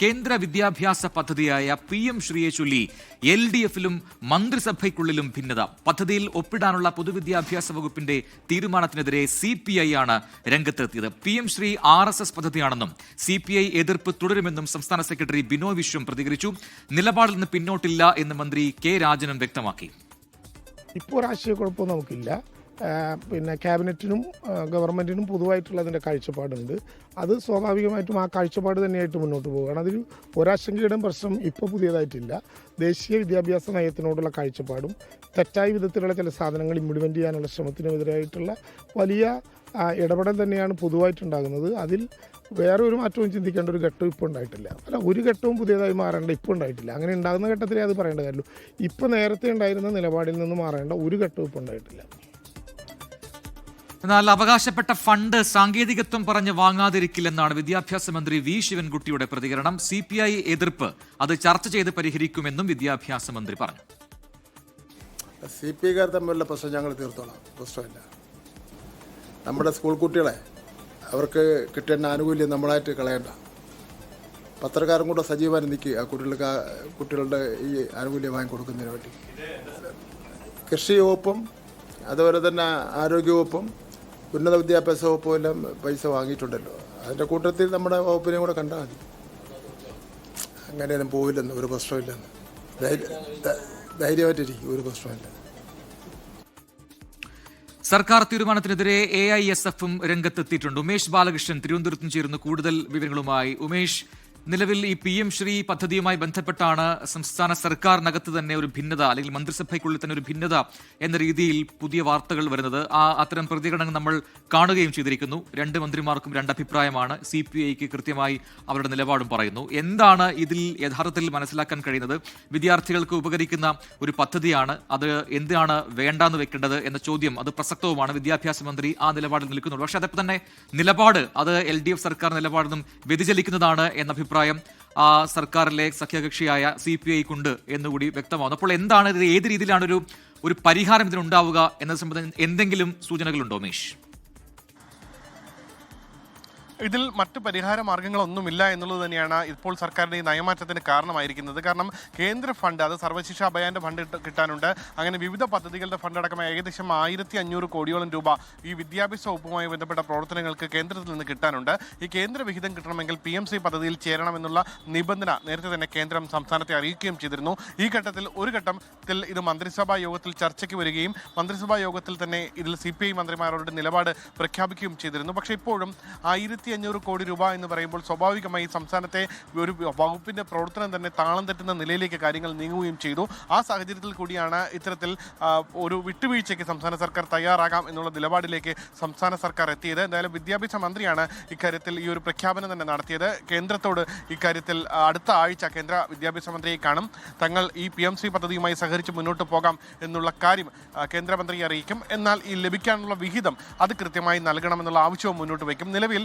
കേന്ദ്ര വിദ്യാഭ്യാസ പദ്ധതിയായ പി എം ശ്രീയെ ചൊല്ലി എൽ ഡി എഫിലും മന്ത്രിസഭയ്ക്കുള്ളിലും ഭിന്നത. പദ്ധതിയിൽ ഒപ്പിടാനുള്ള പൊതുവിദ്യാഭ്യാസ വകുപ്പിന്റെ തീരുമാനത്തിനെതിരെ സി പി ഐ ആണ് രംഗത്തെത്തിയത്. P M Shri R S S പദ്ധതിയാണെന്നും C P I എതിർപ്പ് തുടരുമെന്നും സംസ്ഥാന സെക്രട്ടറി ബിനോയ് വിശ്വം പ്രതികരിച്ചു. നിലപാടിൽ നിന്ന് പിന്നോട്ടില്ല എന്ന് മന്ത്രി കെ രാജനും വ്യക്തമാക്കി. ഇപ്പോൾ നമുക്കില്ല. പിന്നെ ക്യാബിനറ്റിനും ഗവൺമെന്റിനും പൊതുവായിട്ടുള്ള അതിന്റെ കാഴ്ചപ്പാടുണ്ട്. അത് സ്വാഭാവികമായിട്ടും ആ കാഴ്ചപ്പാട് തന്നെയായിട്ട് മുന്നോട്ട് പോവുകയാണ്. അതിൽ ഒരാശങ്കയുടെ പ്രശ്നം ഇപ്പോൾ പുതിയതായിട്ടില്ല. ദേശീയ വിദ്യാഭ്യാസ നയത്തിനോടുള്ള കാഴ്ചപ്പാടും തെറ്റായ വിധത്തിലുള്ള ചില സാധനങ്ങൾ ഇംപ്ലിമെന്റ് ചെയ്യാനുള്ള ശ്രമത്തിനെതിരായിട്ടുള്ള വലിയ ഇടപെടൽ തന്നെയാണ് പൊതുവായിട്ടുണ്ടാകുന്നത്. അതിൽ വേറെ ഒരു മാറ്റവും ചിന്തിക്കേണ്ട ഒരു ഘട്ടം ഇപ്പോൾ ഉണ്ടായിട്ടില്ല. അല്ല ഒരു ഘട്ടവും പുതിയതായി മാറേണ്ട ഇപ്പോൾ ഉണ്ടായിട്ടില്ല. അങ്ങനെ ഉണ്ടാകുന്ന ഘട്ടത്തിലേ അത് പറയേണ്ട കാര്യമുള്ളൂ. ഇപ്പോൾ നേരത്തെ ഉണ്ടായിരുന്ന നിലപാടിൽ നിന്ന് മാറേണ്ട ഒരു ഘട്ടവും ഇപ്പോൾ ഉണ്ടായിട്ടില്ല. എന്നാൽ അവകാശപ്പെട്ട ഫണ്ട് സാങ്കേതികത്വം പറഞ്ഞ് വാങ്ങാതിരിക്കില്ലെന്നാണ് വിദ്യാഭ്യാസ മന്ത്രി വി ശിവൻകുട്ടിയുടെ പ്രതികരണം. സി പി ഐ എതിർപ്പ് അത് ചർച്ച ചെയ്ത് പരിഹരിക്കുമെന്നും വിദ്യാഭ്യാസ മന്ത്രി പറഞ്ഞു. സി പി ഐക്കാർ തമ്മിലുള്ള പ്രശ്നം ഞങ്ങൾ തീർത്തോളാം. പ്രശ്നമില്ല. നമ്മുടെ സ്കൂൾ കുട്ടികളെ അവർക്ക് കിട്ടേണ്ട ആനുകൂല്യം നമ്മളായിട്ട് കളയണ്ട. പത്രക്കാരും കൂടെ സജീവമായി നിൽക്കുക ആ കുട്ടികൾക്ക് കുട്ടികളുടെ ഈ ആനുകൂല്യം വാങ്ങിക്കൊടുക്കുന്നതിന് വേണ്ടി. കൃഷി വകുപ്പും അതുപോലെ തന്നെ ആരോഗ്യ വകുപ്പും ഉന്നത വിദ്യാഭ്യാസ വകുപ്പും എല്ലാം പൈസ വാങ്ങിയിട്ടുണ്ടല്ലോ. അതിന്റെ കൂട്ടത്തിൽ നമ്മുടെ വകുപ്പിനെയും കൂടെ കണ്ടാൽ മതി. അങ്ങനെയൊന്നും പോവില്ലെന്ന് ഒരു പ്രശ്നമില്ലെന്ന് ധൈര്യമായിട്ടിരിക്കും ഒരു പ്രശ്നമില്ല സർക്കാർ തീരുമാനത്തിനെതിരെ എ ഐ എസ് എഫും രംഗത്തെത്തിയിട്ടുണ്ട്. ഉമേഷ് ബാലകൃഷ്ണൻ തിരുവനന്തപുരത്തും ചേരുന്നു. കൂടുതൽ വിവരങ്ങളുമായി ഉമേഷ് നിലവിൽ ഈ പി എം ശ്രീ പദ്ധതിയുമായി ബന്ധപ്പെട്ടാണ് സംസ്ഥാന സർക്കാരിനകത്ത് തന്നെ ഒരു ഭിന്നത അല്ലെങ്കിൽ മന്ത്രിസഭയ്ക്കുള്ളിൽ തന്നെ ഒരു ഭിന്നത എന്ന രീതിയിൽ പുതിയ വാർത്തകൾ വരുന്നത്. ആ അത്തരം പ്രതികരണങ്ങൾ നമ്മൾ കാണുകയും ചെയ്തിരിക്കുന്നു. രണ്ട് മന്ത്രിമാർക്കും രണ്ട് അഭിപ്രായമാണ്. സി പി ഐക്ക് കൃത്യമായി അവരുടെ നിലപാടും പറയുന്നു. എന്താണ് ഇതിൽ യഥാർത്ഥത്തിൽ മനസ്സിലാക്കാൻ കഴിയുന്നത്? വിദ്യാർത്ഥികൾക്ക് ഉപകരിക്കുന്ന ഒരു പദ്ധതിയാണ്. അത് എന്താണ് വേണ്ടാന്ന് വെക്കേണ്ടത് എന്ന ചോദ്യം അത് പ്രസക്തവുമാണ്. വിദ്യാഭ്യാസ മന്ത്രി ആ നിലപാടിൽ നിൽക്കുന്നുള്ളൂ. പക്ഷേ അതേപോലെ തന്നെ നിലപാട് അത് എൽ ഡി എഫ് സർക്കാർ നിലപാടിൽ നിന്നും വ്യതിചലിക്കുന്നതാണ് എന്ന അഭിപ്രായം ആ സർക്കാരിലെ സഖ്യകക്ഷിയായ സി പി ഐക്കുണ്ട് എന്നുകൂടി വ്യക്തമാവുന്നു അപ്പോൾ എന്താണ് ഇത്? ഏത് രീതിയിലാണ് ഒരു ഒരു പരിഹാരം ഇതിനുണ്ടാവുക എന്നത് സംബന്ധിച്ച് എന്തെങ്കിലും സൂചനകളുണ്ടോ ഉമേഷ്? ഇതിൽ മറ്റു പരിഹാര മാർഗങ്ങളൊന്നുമില്ല എന്നുള്ളത് തന്നെയാണ് ഇപ്പോൾ സർക്കാരിന്റെ ഈ നയമാറ്റത്തിന് കാരണമായിരിക്കുന്നത്. കാരണം കേന്ദ്ര ഫണ്ട് അത് സർവശിക്ഷ അഭയാന്റെ ഫണ്ട് കിട്ടാനുണ്ട്. അങ്ങനെ വിവിധ പദ്ധതികളുടെ ഫണ്ട് അടക്കം ഏകദേശം ആയിരത്തി അഞ്ഞൂറ് കോടിയോളം രൂപ ഈ വിദ്യാഭ്യാസ വകുപ്പുമായി ബന്ധപ്പെട്ട പ്രവർത്തനങ്ങൾക്ക് കേന്ദ്രത്തിൽ നിന്ന് കിട്ടാനുണ്ട്. ഈ കേന്ദ്ര വിഹിതം കിട്ടണമെങ്കിൽ പി എം സി പദ്ധതിയിൽ ചേരണമെന്നുള്ള നിബന്ധന നേരത്തെ തന്നെ കേന്ദ്രം സംസ്ഥാനത്തെ അറിയിക്കുകയും ചെയ്തിരുന്നു. ഈ ഘട്ടത്തിൽ ഒരു ഘട്ടത്തിൽ ഇത് മന്ത്രിസഭാ യോഗത്തിൽ ചർച്ചയ്ക്ക് വരികയും മന്ത്രിസഭാ യോഗത്തിൽ തന്നെ ഇതിൽ സി പി ഐ മന്ത്രിമാരോട് നിലപാട് പ്രഖ്യാപിക്കുകയും ചെയ്തിരുന്നു. പക്ഷേ ഇപ്പോഴും ആയിരത്തി അഞ്ഞൂറ് കോടി രൂപ എന്ന് പറയുമ്പോൾ സ്വാഭാവികമായി സംസ്ഥാനത്തെ ഒരു വകുപ്പിന്റെ പ്രവർത്തനം തന്നെ താളം തെറ്റുന്ന നിലയിലേക്ക് കാര്യങ്ങൾ നീങ്ങുകയും ചെയ്തു. ആ സാഹചര്യത്തിൽ കൂടിയാണ് ഇത്തരത്തിൽ ഒരു വിട്ടുവീഴ്ചയ്ക്ക് സംസ്ഥാന സർക്കാർ തയ്യാറാകാം എന്നുള്ള നിലപാടിലേക്ക് സംസ്ഥാന സർക്കാർ എത്തിയത്. എന്തായാലും വിദ്യാഭ്യാസ മന്ത്രിയാണ് ഇക്കാര്യത്തിൽ ഈ ഒരു പ്രഖ്യാപനം തന്നെ നടത്തിയത്. കേന്ദ്രത്തോട് ഇക്കാര്യത്തിൽ അടുത്ത ആഴ്ച കേന്ദ്ര വിദ്യാഭ്യാസ മന്ത്രിയെ കാണും. തങ്ങൾ ഈ പി എം സി പദ്ധതിയുമായി സഹകരിച്ച് മുന്നോട്ട് പോകാം എന്നുള്ള കാര്യം കേന്ദ്രമന്ത്രി അറിയിക്കും. എന്നാൽ ഈ ലഭിക്കാനുള്ള വിഹിതം അത് കൃത്യമായി നൽകണമെന്നുള്ള ആവശ്യവും മുന്നോട്ട് വയ്ക്കും. നിലവിൽ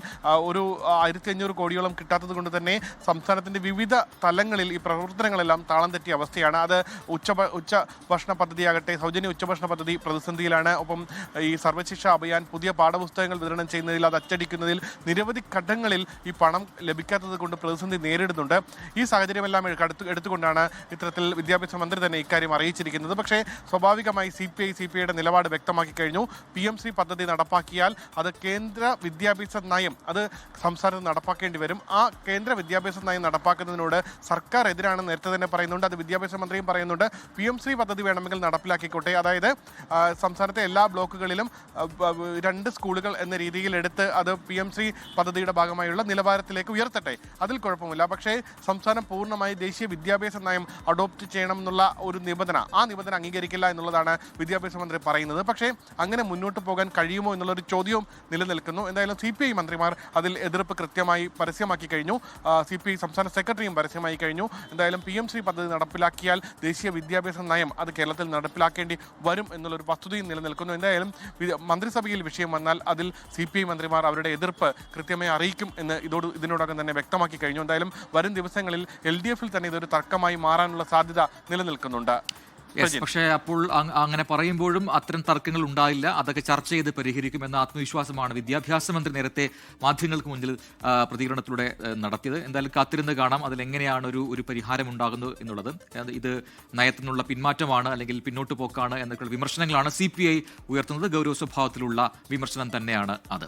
ഒരു ആയിരത്തി അഞ്ഞൂറ് കോടിയോളം കിട്ടാത്തത് കൊണ്ട് തന്നെ സംസ്ഥാനത്തിന്റെ വിവിധ തലങ്ങളിൽ ഈ പ്രവർത്തനങ്ങളെല്ലാം താളം തെറ്റിയ അവസ്ഥയാണ്. അത് ഉച്ച ഉച്ച ഭക്ഷണ പദ്ധതിയാകട്ടെ സൗജന്യ ഉച്ചഭക്ഷണ പദ്ധതി പ്രതിസന്ധിയിലാണ്. ഒപ്പം ഈ സർവശിക്ഷ അഭിയാൻ പുതിയ പാഠപുസ്തകങ്ങൾ വിതരണം ചെയ്യുന്നതിൽ അത് അച്ചടിക്കുന്നതിൽ നിരവധി ഘട്ടങ്ങളിൽ ഈ പണം ലഭിക്കാത്തത് കൊണ്ട് പ്രതിസന്ധി നേരിടുന്നുണ്ട്. ഈ സാഹചര്യമെല്ലാം എടുത്തു എടുത്തുകൊണ്ടാണ് ഇത്തരത്തിൽ വിദ്യാഭ്യാസ മന്ത്രി തന്നെ ഇക്കാര്യം അറിയിച്ചിരിക്കുന്നത്. പക്ഷേ സ്വാഭാവികമായി C P I C P ഐയുടെ നിലപാട് വ്യക്തമാക്കി കഴിഞ്ഞു. പി എം സി പദ്ധതി നടപ്പാക്കിയാൽ അത് കേന്ദ്ര വിദ്യാഭ്യാസ നയം അത് സംസ്ഥാനത്ത് നടപ്പാക്കേണ്ടി വരും. ആ കേന്ദ്ര വിദ്യാഭ്യാസ നയം നടപ്പാക്കുന്നതിനോട് സർക്കാർ എതിരാണ് നേരത്തെ തന്നെ പറയുന്നുണ്ട്. അത് വിദ്യാഭ്യാസ മന്ത്രിയും പറയുന്നുണ്ട്. പി എം ശ്രീ പദ്ധതി വേണമെങ്കിൽ നടപ്പിലാക്കിക്കോട്ടെ. അതായത് സംസ്ഥാനത്തെ എല്ലാ ബ്ലോക്കുകളിലും രണ്ട് സ്കൂളുകൾ എന്ന രീതിയിൽ എടുത്ത് അത് പി എം ശ്രീ പദ്ധതിയുടെ ഭാഗമായുള്ള നിലവാരത്തിലേക്ക് ഉയർത്തട്ടെ. അതിൽ കുഴപ്പമില്ല പക്ഷേ സംസ്ഥാനം പൂർണമായി ദേശീയ വിദ്യാഭ്യാസ നയം അഡോപ്റ്റ് ചെയ്യണം എന്നുള്ള ഒരു നിബന്ധന. ആ നിബന്ധന അംഗീകരിക്കില്ല എന്നുള്ളതാണ് വിദ്യാഭ്യാസ മന്ത്രി പറയുന്നത്. പക്ഷേ അങ്ങനെ മുന്നോട്ട് പോകാൻ കഴിയുമോ എന്നുള്ളൊരു ചോദ്യവും നിലനിൽക്കുന്നു. എന്തായാലും സി പി ഐ മന്ത്രിമാർ അതിൽ എതിർപ്പ് കൃത്യമായി പരസ്യമാക്കി കഴിഞ്ഞു. സി പി ഐ സംസ്ഥാന സെക്രട്ടറിയും പരസ്യമായി കഴിഞ്ഞു. എന്തായാലും പി എം ശ്രീ പദ്ധതി നടപ്പിലാക്കിയാൽ ദേശീയ വിദ്യാഭ്യാസ നയം അത് കേരളത്തിൽ നടപ്പിലാക്കേണ്ടി വരും എന്നുള്ളൊരു വസ്തുതയും നിലനിൽക്കുന്നു. എന്തായാലും മന്ത്രിസഭയിൽ വിഷയം വന്നാൽ അതിൽ സി പി ഐ മന്ത്രിമാർ അവരുടെ എതിർപ്പ് കൃത്യമായി അറിയിക്കും എന്ന് ഇതോട് ഇതിനോടകം തന്നെ വ്യക്തമാക്കി കഴിഞ്ഞു. എന്തായാലും വരും ദിവസങ്ങളിൽ എൽ ഡി എഫിൽ തന്നെ ഇതൊരു തർക്കമായി മാറാനുള്ള സാധ്യത നിലനിൽക്കുന്നുണ്ട്. പക്ഷേ അപ്പോൾ അങ്ങനെ പറയുമ്പോഴും അത്തരം തർക്കങ്ങൾ ഉണ്ടായില്ല. അതൊക്കെ ചർച്ച ചെയ്ത് പരിഹരിക്കുമെന്ന ആത്മവിശ്വാസമാണ് വിദ്യാഭ്യാസ മന്ത്രി നേരത്തെ മാധ്യമങ്ങൾക്ക് മുന്നിൽ പ്രതികരണത്തിലൂടെ നടത്തിയത്. എന്തായാലും കാത്തിരുന്ന് കാണാം. അതിലെങ്ങനെയാണ് ഒരു ഒരു പരിഹാരം ഉണ്ടാകുന്നത് എന്നുള്ളത്. ഇത് നയത്തിനുള്ള പിന്മാറ്റമാണ് അല്ലെങ്കിൽ പിന്നോട്ട് പോക്കാണ് എന്നൊക്കെയുള്ള വിമർശനങ്ങളാണ് സി പി ഐ ഉയർത്തുന്നത്. ഗൗരവ സ്വഭാവത്തിലുള്ള വിമർശനം തന്നെയാണ് അത്.